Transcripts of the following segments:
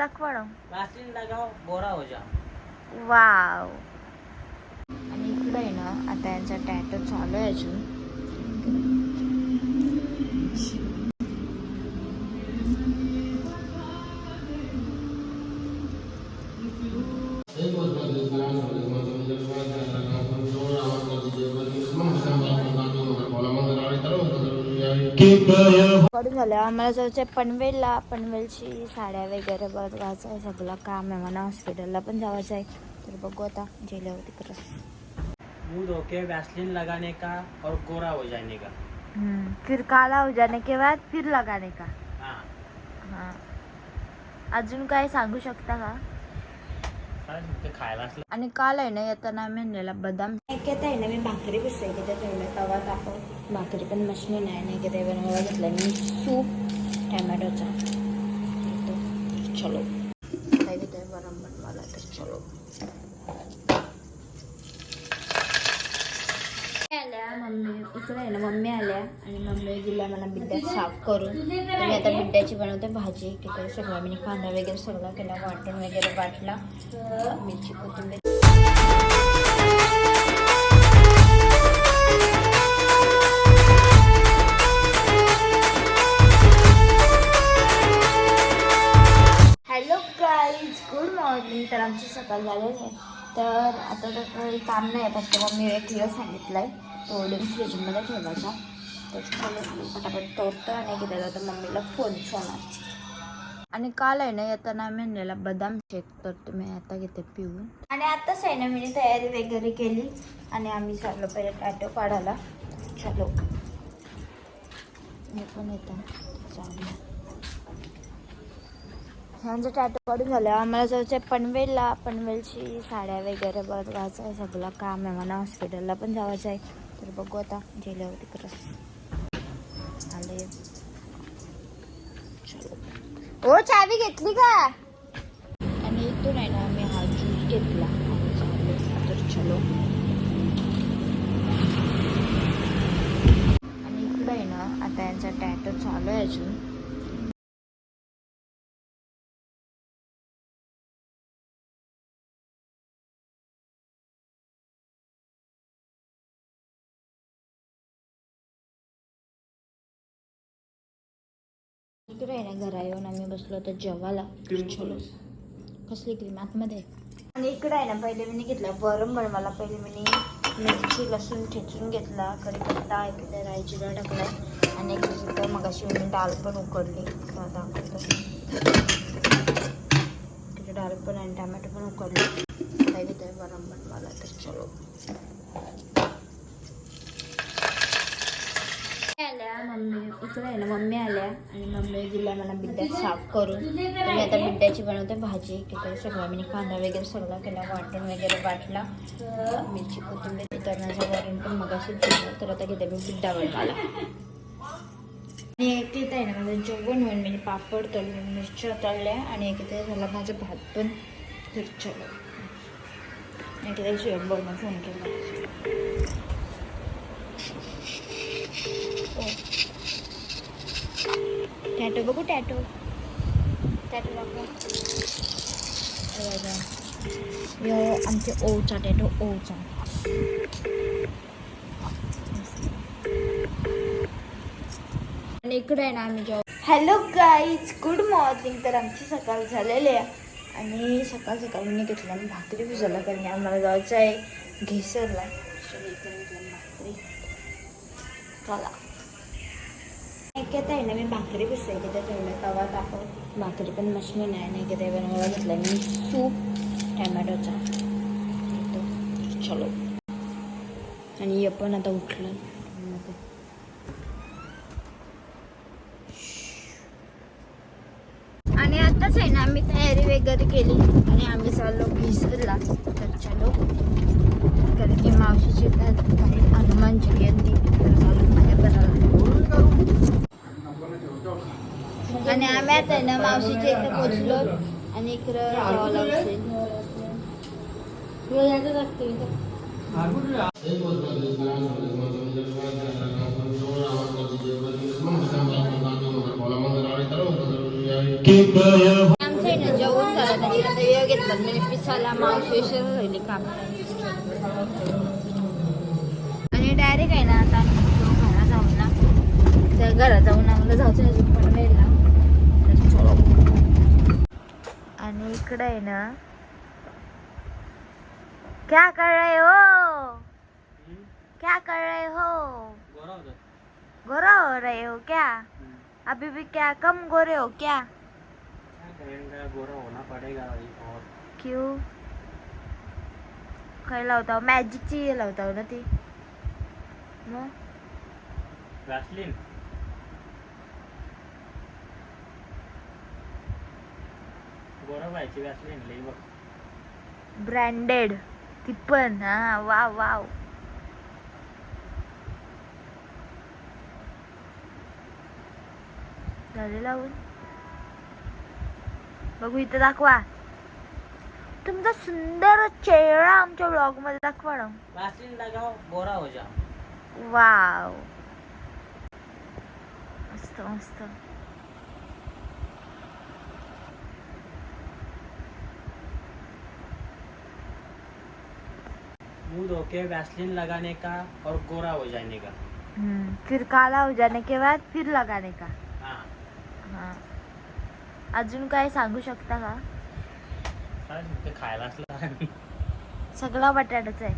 दाखवा वैसलीन लगाओ गोरा हो जा वाव. आणि इकडे आहे ना आता यांचा टॅटो चालू आहे अजून. पडून झालं. आम्हाला जायचं पनवेलला पनवेलची साड्या वगैरे बघायचं आहे. सगळं काम आहे मला हॉस्पिटलला पण जायचं आहे. तर बघू आता गेल्यावर तिकडं मुंह धो के वैसलीन लगाने का और गोरा हो जाने का? हम्म, फिर काला हो जाने के बाद फिर लगाने का? हाँ. हा. अजून काय सांगू शकता का काय ते खायला असलं आणि काल आहे ना येताना आम्ही आणलेला बदाम. येत आहे ना मी भाकरी पुसते की ठेवलं तवा तापव. भाकरी पण मशनी नाही नाही की ते बनवायला घेतलं मी सूप टॅमॅटोचा. तो चलो काय घेतोय गरम बनवायला तर चलो आल्या मम्मी इकडे आहे ना मम्मी आल्या आणि मम्मी दिल्या मला बिड्ड्यात साफ करून. मी आता बिड्ड्याची बनवते भाजी तिकडे सगळं मी कांदा वगैरे सगळं केला वाटण वगैरे वाटला. मिरची कोथिंबीर. हॅलो गुड मॉर्निंग तर आमची सकाळ झालेली आहे. तर आता तर काही काम नाही आहे फक्त मम्मी एक दिवस सांगितलं आहे तो ओढून फ्रीजमध्ये ठेवायचा. तर चलो पटापट तोडतो आणि गेलेला तर मम्मीला फोन फोन आणि काल आहे ना येताना आणलेला बदाम शेक तर तुम्ही आता घेते पिऊन. आणि आताच आहे ना मी तयारी वगैरे केली आणि आम्ही चाललो पहिले टॅटो काढायला. चलो. मी पण येतो. चालू. ह्यांचं टॅटो काढून झालं. आम्हाला जायचं आहे पनवेलला पनवेलची साड्या वगैरे बघायचं आहे सगळं काम आहे मला हॉस्पिटलला पण जायचं आहे. तर बघू आता गेल्यावर तिकडं आले हो चावी घेतली का आणि इथून आहे ना आम्ही हा ज्यूस घेतला तर चलो आणि इकडं आहे ना आता यांचा टॅटो चालू आहे अजून इकडे आहे ना घरा येऊन आम्ही बसलो होतो जेवायला. चलो. कसली क्रीम? आतमध्ये. आणि इकडे आहे ना पहिले मी घेतला वरण बनवायला. पहिले मी मिरची लसूण ठेचून घेतला कढीपत्ता इकडे डाळ टाकला. आणि एक तिथं मग अशी मी डाळ पण उकडली. तर दाखवतो. डाळ पण आणि टमॅटो पण उकडले. काय घेतोय वरण बनवायला तर चलो आल्या मम्मी इकडे आहे ना मम्मी आल्या आणि मम्मी दिल्या मला बिड्ड्या साफ करून मी आता बिड्ड्याची बनवते भाजी. की सगळं मी कांदा वगैरे सगळा केला वाटण वगैरे वाटला. मिरची कोथिंबीर करण्याचं वॉरंट पण मग केलं तर आता घेते मी बिड्डा बनवायला. आणि एक तिथं आहे ना माझं जेवण होईल म्हणजे पापड तळले मिरच्या तळल्या आणि एक इथे झाला माझा भात पण मिरच्या एक तिथे शिवम बोलणं फोन केला. टॅटो बघू टॅटो टॅटो दाखव हे आमचे ओचा टॅटो ओचा. आणि इकडे आहे ना आम्ही जेव्हा हॅलो गाईज गुड मॉर्निंग तर आमची सकाळ झालेली आहे. आणि सकाळ सकाळ मी घेतला आणि भाकरी भिजवला कारण आम्हाला जायचं आहे. घेसरला चला. एक येत आहे ना मी भाकरी पुसते की ते ठेवलं तवा तापव भाकरी पण मशीन आहे नाही की ते बनवायला घेतलं मी सूप टॅमॅटोचा. चलो. आणि हे पण आता उठलं. आणि आताच आहे ना आम्ही तयारी वगैरे केली. आणि आम्ही चाललो भिजरला तर चलो. कारण की मावशीची काही हनुमान जयंती तर चालू. आणि आम्ही आहे ना मावशीच्या इकडे पोचलो आणि इकडं जावं आमचं आहे ना जेवण घेतलं म्हणजे पिसाला मावशी राहिली काम आणि डायरेक्ट आहे ना आता आम्ही निघतो घरा जाऊन ना तर घरात जाऊन आम्हाला जायचं अजून पण वेळ ना तर चलो. आणि इकडे आहे ना. क्या कर रहे हो? क्या कर रहे हो? गोरा हो रहे हो क्या? अभी भी क्या? कम गोरे हो क्या? गोरा होना पड़ेगा और क्यों? काय लावता मॅजिकची लावता हो ना ती। मग वैसलीन गोरा व्हायची वॅसलीन लई बघ ब्रँडेड. ती पण हा वाव वाव. झाले लावून. बघू इथं दाखवा. तुमचा सुंदर चेहरा आमच्या ब्लॉगमध्ये दाखवा ना. गोरा हो जाओ वाव. मस्त मस्त. मुंह धो के वैसलीन लगाने का और गोरा हो जाने का। हम्म, फिर काला हो जाने के बाद फिर लगाने का। हाँ। हा। अजून काय सांगू शकता का? काय ते खायला असलं सगळा बटाटाच आहे.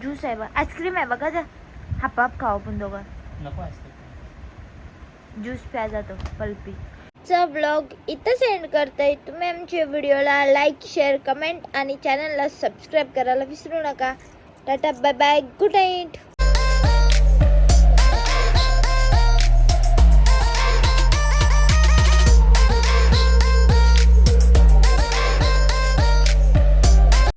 ज्यूस आहे बघ आईस्क्रीम आहे बघा जा. हाप हाप खाऊ आपण दोघं. नको आईस्क्रीम. ज्यूस प्या जातो पल्पी. चा ब्लॉग इथं सेंड करताय तुम्ही आमच्या व्हिडिओला लाईक शेअर कमेंट आणि चॅनलला सबस्क्राईब करायला विसरू नका. Tata bye bye good night